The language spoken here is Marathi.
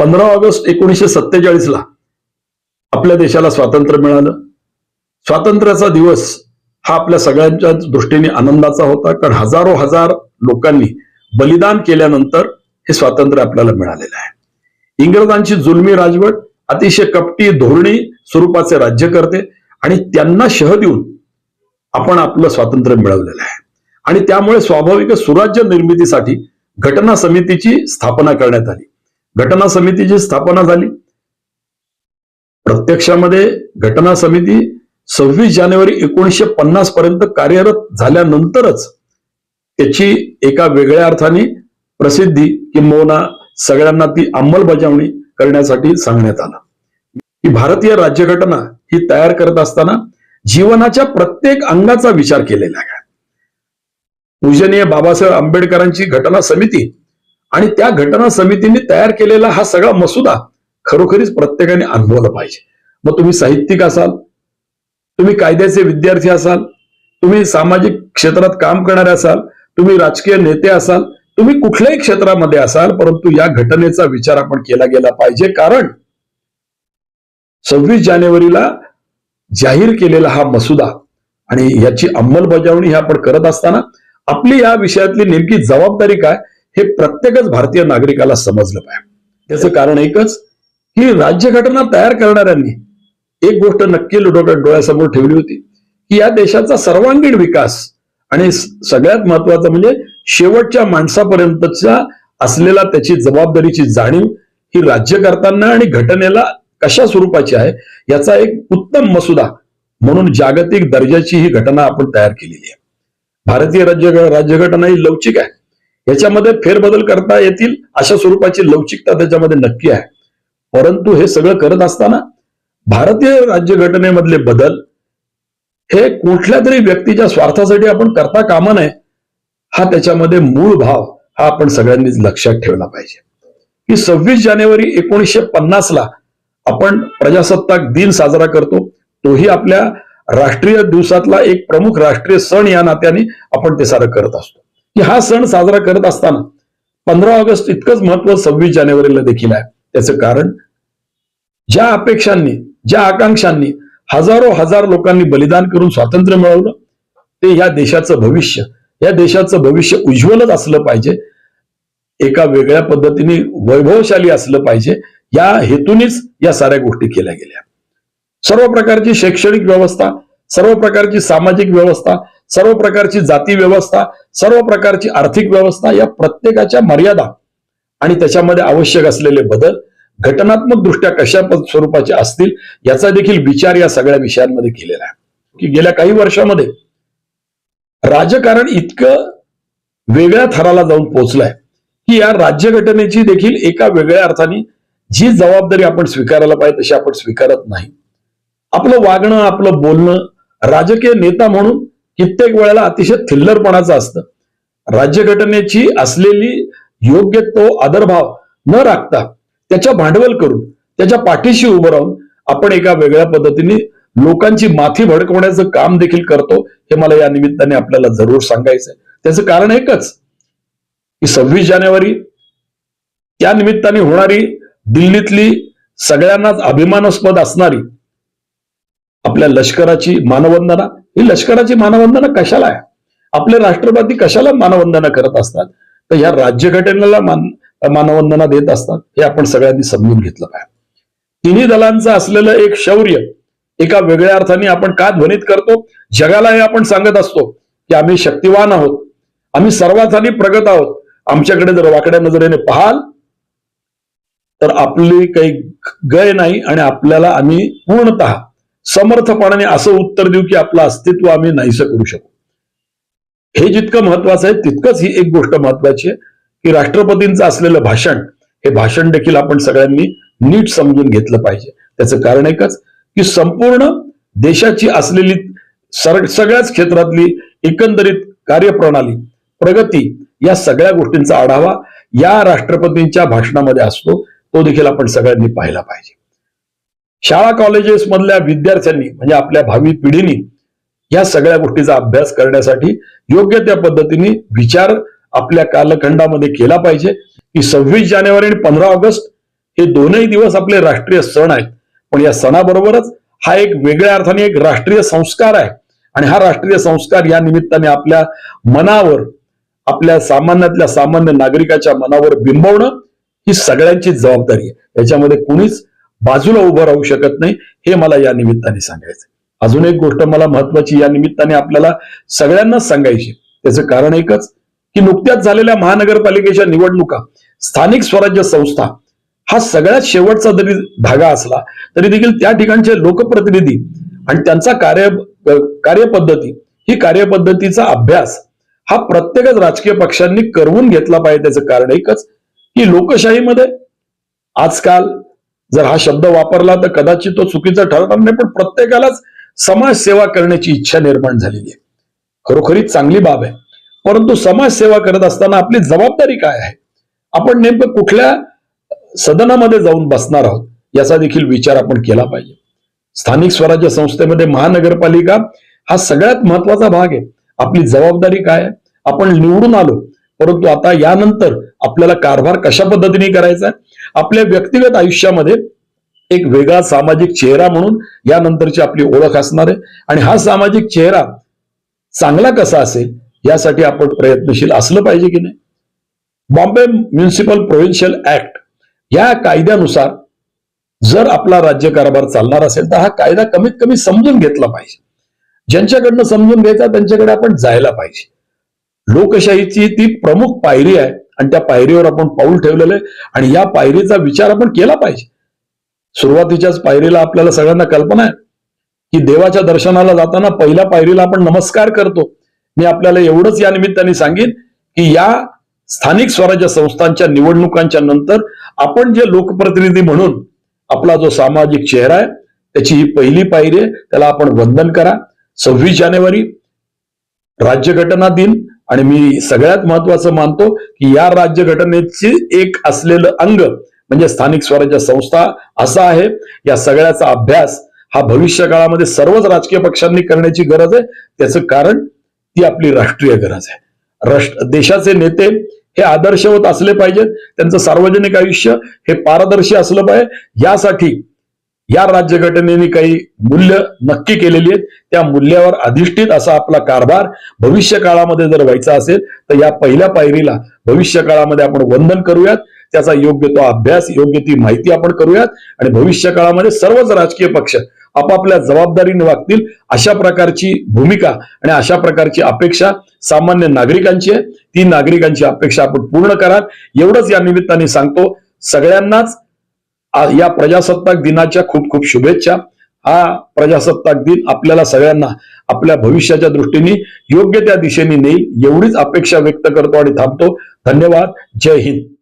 पंधरा ऑगस्ट एकोणीसशे सत्तेचाळीस ला आपल्या देशाला स्वातंत्र्य मिळालं. स्वातंत्र्याचा दिवस हा आपल्या सगळ्यांच्या दृष्टीने आनंदाचा होता कारण हजारो हजार लोकांनी बलिदान केल्यानंतर हे स्वातंत्र्य आपल्याला मिळालेलं आहे. इंग्रजांची जुलमी राजवट अतिशय कपटी धोरणी स्वरूपाचे राज्य करते आणि त्यांना शह देऊन आपण आपलं स्वातंत्र्य मिळवलेलं आहे. आणि त्यामुळे स्वाभाविक सुराज्य निर्मितीसाठी घटना समितीची स्थापना करण्यात आली. घटना समितीची स्थापना झाली. प्रत्यक्षामध्ये घटना समिती सव्वीस जानेवारी एकोणीसशे पन्नास पर्यंत कार्यरत झाल्यानंतरच त्याची एका वेगळ्या अर्थाने प्रसिद्धी किंबहुना सगळ्यांना ती अंमलबजावणी करण्यासाठी सांगण्यात आलं. की भारतीय राज्यघटना ही तयार करत असताना जीवनाच्या प्रत्येक अंगाचा विचार केलेला आहे. पूजनीय बाबासाहेब आंबेडकरांची घटना समिती आणि त्या घटना समितीने तयार केलेला हा सगळा मसुदा खरोखरीच प्रत्येकाने अनुभवला पाहिजे. मग तुम्ही साहित्यिक असाल तुम्ही कायद्याचे विद्यार्थी असाल तुम्ही सामाजिक क्षेत्रात काम करणारे असाल तुम्ही राजकीय नेते असाल तुम्ही कुठल्याही क्षेत्रामध्ये असाल परंतु या घटनेचा विचार आपण केला गेला पाहिजे. कारण सव्वीस जानेवारीला जाहीर केलेला हा मसुदा आणि याची अंमलबजावणी ही आपण करत असताना आपली या विषयातली नेमकी जबाबदारी काय हे प्रत्येकच भारतीय नागरिकाला समजलं पाहिजे. त्याचं कारण एकच ही राज्यघटना तयार करणाऱ्यांनी एक गोष्ट नक्की लुटोट डोळ्यासमोर ठेवली होती की या देशाचा सर्वांगीण विकास आणि सगळ्यात महत्वाचं म्हणजे शेवटच्या माणसापर्यंतच्या असलेला त्याची जबाबदारीची जाणीव ही राज्यकर्त्यांना आणि घटनेला कशा स्वरूपाची आहे याचा एक उत्तम मसुदा म्हणून जागतिक दर्जाची ही घटना आपण तयार केलेली आहे. भारतीय राज्य राज्यघटना ही लवचिक आहे. याच्यामध्ये फेरबदल करता येतील अशा स्वरूपाची लवचिकता त्याच्यामध्ये नक्की आहे. परंतु हे सगळं करत असताना भारतीय राज्यघटनेमधले बदल हे कुठल्या तरी व्यक्तीच्या स्वार्थासाठी आपण करता कामा नये हा त्याच्यामध्ये मूळ भाव हा आपण सगळ्यांनीच लक्षात ठेवला पाहिजे. की सव्वीस जानेवारी एकोणीसशे पन्नासला आपण प्रजासत्ताक दिन साजरा करतो. तोही आपल्या राष्ट्रीय दिवसातला एक प्रमुख राष्ट्रीय सण या नात्याने आपण ते सारं करत असतो. की हा सण साजरा करत असताना पंधरा ऑगस्ट इतकंच महत्त्व सव्वीस जानेवारीला देखील आहे. त्याचं कारण ज्या अपेक्षांनी ज्या आकांक्षांनी हजारो हजार लोकांनी बलिदान करून स्वातंत्र्य मिळवलं ते या देशाचं भविष्य या देशाचं भविष्य उज्ज्वलच असलं पाहिजे. एका वेगळ्या पद्धतीने वैभवशाली असलं पाहिजे. या हेतूनेच या साऱ्या गोष्टी केल्या गेल्या. सर्व प्रकारची शैक्षणिक व्यवस्था सर्व प्रकारची सामाजिक व्यवस्था सर्व प्रकारची जाती व्यवस्था सर्व प्रकारची आर्थिक व्यवस्था या प्रत्येकाच्या मर्यादा आणि त्याच्यामध्ये आवश्यक असलेले बदल घटनात्मक दृष्ट्या कशा स्वरूपाचे असतील याचा देखील विचार या सगळ्या विषयांमध्ये केलेला आहे. की गेल्या काही वर्षामध्ये राजकारण इतकं वेगळ्या थराला जाऊन पोहोचलंय की या राज्यघटनेची देखील एका वेगळ्या अर्थाने जी जबाबदारी आपण स्वीकारायला पाहिजे तशी आपण स्वीकारत नाही. आपलं वागणं आपलं बोलणं राजकीय नेता म्हणून कित्येक वेळेला अतिशय थिल्लरपणाचं असतं. राज्यघटनेची असलेली योग्य तो आदरभाव न राखता त्याच्या भांडवल करून त्याच्या पाठीशी उभं राहून आपण एका वेगळ्या पद्धतीने लोकांची माथी भडकवण्याचं काम देखील करतो हे मला या निमित्ताने आपल्याला जरूर सांगायचंय. त्याचं कारण एकच की सव्वीस जानेवारी त्या निमित्ताने होणारी दिल्लीतली सगळ्यांनाच अभिमानास्पद असणारी आपल्या लष्कराची मानवंदना ही लष्कराची मानवंदना कशाला आहे? आपले राष्ट्रपती कशाला मानवंदना करत असतात? तर या राज्यघटनेला मान मानवंदना देत असतात हे आपण सगळ्यांनी समजून घेतलं पाहिजे. तिन्ही दलांचं असलेलं एक शौर्य एका वेगळ्या अर्थाने आपण का ध्वनित करतो? जगाला हे आपण सांगत असतो की आम्ही शक्तिवान आहोत आम्ही सर्वांसाठी प्रगत आहोत. आमच्याकडे जर वाकड्या नजरेने पाहाल तर आपली काही गय नाही आणि आपल्याला आम्ही पूर्णतः समर्थपणाने असं उत्तर देऊ की आपलं अस्तित्व आम्ही नाहीसं करू शकू. हे जितकं महत्वाचं आहे तितकंच ही एक गोष्ट महत्वाची आहे की राष्ट्रपतींचं असलेलं भाषण हे भाषण देखील आपण सगळ्यांनी नीट समजून घेतलं पाहिजे. त्याचं कारण एकच की संपूर्ण देशाची असलेली सर- सगळ्याच क्षेत्रातली एकंदरीत कार्यप्रणाली प्रगती या सगळ्या गोष्टींचा आढावा या राष्ट्रपतींच्या भाषणामध्ये असतो तो देखील आपण सगळ्यांनी पाहिला पाहिजे. शाळा कॉलेजेसमधल्या विद्यार्थ्यांनी म्हणजे आपल्या भावी पिढीनी या सगळ्या गोष्टीचा अभ्यास करण्यासाठी योग्य त्या पद्धतीने विचार आपल्या कालखंडामध्ये केला पाहिजे. की सव्वीस जानेवारी आणि पंधरा ऑगस्ट हे दोनही दिवस आपले राष्ट्रीय सण आहेत. पण या सणाबरोबरच हा एक वेगळ्या अर्थाने एक राष्ट्रीय संस्कार आहे. आणि हा राष्ट्रीय संस्कार या निमित्ताने आपल्या मनावर आपल्या सामान्यातल्या सामान्य नागरिकाच्या मनावर बिंबवणं ही सगळ्यांची जबाबदारी आहे. याच्यामध्ये कुणीच बाजूला उभं राहू शकत नाही हे मला या निमित्ताने सांगायचं अजून एक गोष्ट मला महत्वाची या निमित्ताने आपल्याला सगळ्यांनाच सांगायची त्याचं कारण एकच की नुकत्याच झालेल्या महानगरपालिकेच्या निवडणुका स्थानिक स्वराज्य संस्था हा सगळ्यात शेवटचा जरी धागा असला तरी देखील त्या ठिकाणचे लोकप्रतिनिधी आणि त्यांचा कार्य कार्यपद्धती ही कार्यपद्धतीचा अभ्यास हा प्रत्येकच राजकीय पक्षांनी करवून घेतला पाहिजे त्याचं कारण एकच की लोकशाहीमध्ये आजकाल जर हा शब्द वापरला तर कदाचित तो चुकीचा ठरणार नाही पण प्रत्येकालाच समाजसेवा करण्याची इच्छा निर्माण झालेली आहे. खरोखरीच चांगली बाब आहे. परंतु समाजसेवा करत असताना आपली जबाबदारी काय आहे? आपण नेमकं कुठल्या सदनामध्ये जाऊन बसणार आहोत? याचा देखील विचार आपण केला पाहिजे. स्थानिक स्वराज्य संस्थेमध्ये महानगरपालिका हा सगळ्यात महत्त्वाचा भाग आहे. आपली जबाबदारी काय आहे? आपण निवडून आलो परंतु आता यानंतर आपल्याला कारभार कशा पद्धतीने करायचा आहे? आपल्या व्यक्तिगत आयुष्यामध्ये एक वेगळा सामाजिक चेहरा म्हणून यानंतरची आपली ओळख असणार आहे. आणि हा सामाजिक चेहरा चांगला कसा असेल यासाठी आपण प्रयत्नशील असलं पाहिजे की नाही? बॉम्बे म्युन्सिपल प्रोव्हिन्शियल ऍक्ट या कायद्यानुसार जर आपला राज्य कारभार चालणार असेल तर हा कायदा कमीत कमी समजून घेतला पाहिजे. ज्यांच्याकडनं समजून घ्यायचा त्यांच्याकडे आपण जायला पाहिजे. लोकशाहीची ती प्रमुख पायरी आहे आणि त्या पायरीवर आपण पाऊल ठेवलेलं आहे आणि या पायरीचा विचार आपण केला पाहिजे. सुरुवातीच्याच पायरीला आपल्याला सगळ्यांना कल्पना आहे की देवाच्या दर्शनाला जाताना पहिल्या पायरीला आपण नमस्कार करतो. मी आपल्याला एवढंच या निमित्ताने सांगेन की या स्थानिक स्वराज्य संस्थांच्या निवडणुकांच्या नंतर आपण जे लोकप्रतिनिधी म्हणून आपला जो सामाजिक चेहरा आहे त्याची ही पहिली पायरी आहे त्याला आपण वंदन करा. सव्वीस जानेवारी राज्यघटना दिन आणि मी सगळ्यात महत्वाचं मानतो की या राज्यघटनेची एक असलेलं अंग म्हणजे स्थानिक स्वराज्य संस्था असा आहे. या सगळ्याचा अभ्यास हा भविष्य काळामध्ये सर्वच राजकीय पक्षांनी करण्याची गरज आहे. त्याचं कारण ती आपली राष्ट्रीय गरज आहे. राष्ट्र देशाचे नेते हे आदर्शवत असले पाहिजेत. त्यांचं सार्वजनिक आयुष्य हे पारदर्शी असलं पाहिजे. यासाठी या राज्यघटनेने काही मूल्य नक्की केलेली आहेत. त्या मूल्यावर अधिष्ठित असा आपला कारभार भविष्य काळामध्ये जर व्हायचा असेल तर या पहिल्या पायरीला भविष्य काळामध्ये आपण वंदन करूयात. त्याचा योग्य तो अभ्यास योग्य ती माहिती आपण करूयात. आणि भविष्य काळामध्ये सर्वच राजकीय पक्ष आपापल्या जबाबदारीने वागतील अशा प्रकारची भूमिका आणि अशा प्रकारची अपेक्षा सामान्य नागरिकांची आहे. ती नागरिकांची अपेक्षा आपण पूर्ण कराल. एवढंच या निमित्ताने सांगतो सगळ्यांनाच या प्रजासत्ताक दिनाच्या खूप खूप शुभेच्छा. हा प्रजासत्ताक दिन आपल्याला सगळ्यांना आपल्या भविष्याच्या दृष्टीने योग्य त्या दिशेने नेईल एवढीच अपेक्षा व्यक्त करतो आणि थांबतो. धन्यवाद. जय हिंद.